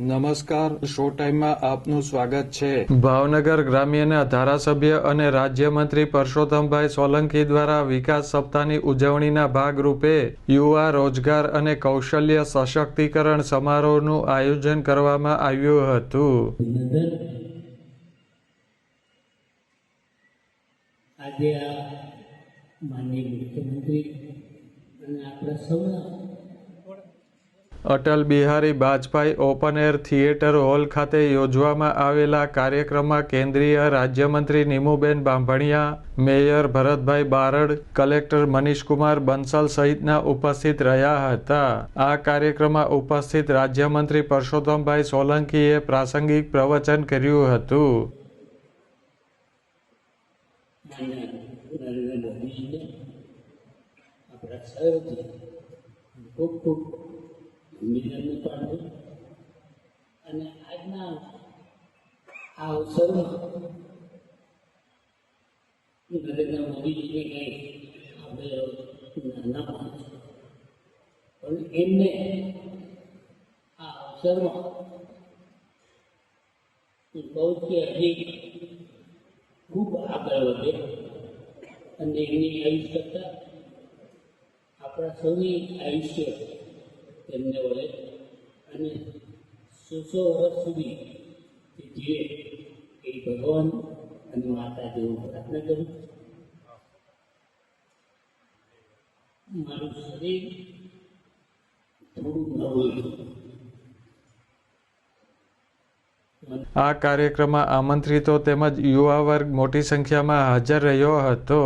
નમસ્કાર શો ટાઈમમાં આપનું સ્વાગત છે. ભાવનગર ગ્રામ્યના ધારાસભ્ય અને રાજ્યમંત્રી પરસોત્તમભાઈ સોલંકી દ્વારા વિકાસ સપ્તાહની ઉજવણીના ભાગરૂપે યુવા રોજગાર અને કૌશલ્ય સશક્તિકરણ સમારોહનું આયોજન કરવામાં આવ્યું હતું. આજે આ માનનીય મુખ્યમંત્રી અને આપણા સૌના Atal Bihari Vajpayee open air theatre hall ખાતે યોજવામાં આવેલા કાર્યક્રમમાં કેન્દ્રીય રાજ્યમંત્રી નીમુબેન બાંભણિયા, મેયર ભરતભાઈ બારડ, કલેક્ટર મનીષકુમાર બંસલ સહિતના ઉપસ્થિત રહ્યા હતા. આ કાર્યક્રમમાં ઉપસ્થિત રાજ્યમંત્રી પરસોત્તમભાઈ સોલંકીએ પ્રાસંગિક પ્રવચન કર્યું હતું. ખૂબ ખૂબ અભિનંદન પાઠવું અને આજના આ અવસરમાં નરેન્દ્ર મોદીજીને કંઈ આપણે નાના પણ પણ એમને આ અવસરમાં કે હજી ખૂબ આગળ વધે અને એમની આયુષ્યતા આપણા સૌની આયુષ્ય તેમને વળે અને સો સો વર્ષ સુધી જીવે. એ ભગવાન અને માતા જેવું પ્રાર્થના કરું. મારું શરીર થોડું નવું આ કાર્યક્રમમાં આમંત્રિતો તેમજ યુવા વર્ગ મોટી સંખ્યામાં હાજર રહ્યો હતો.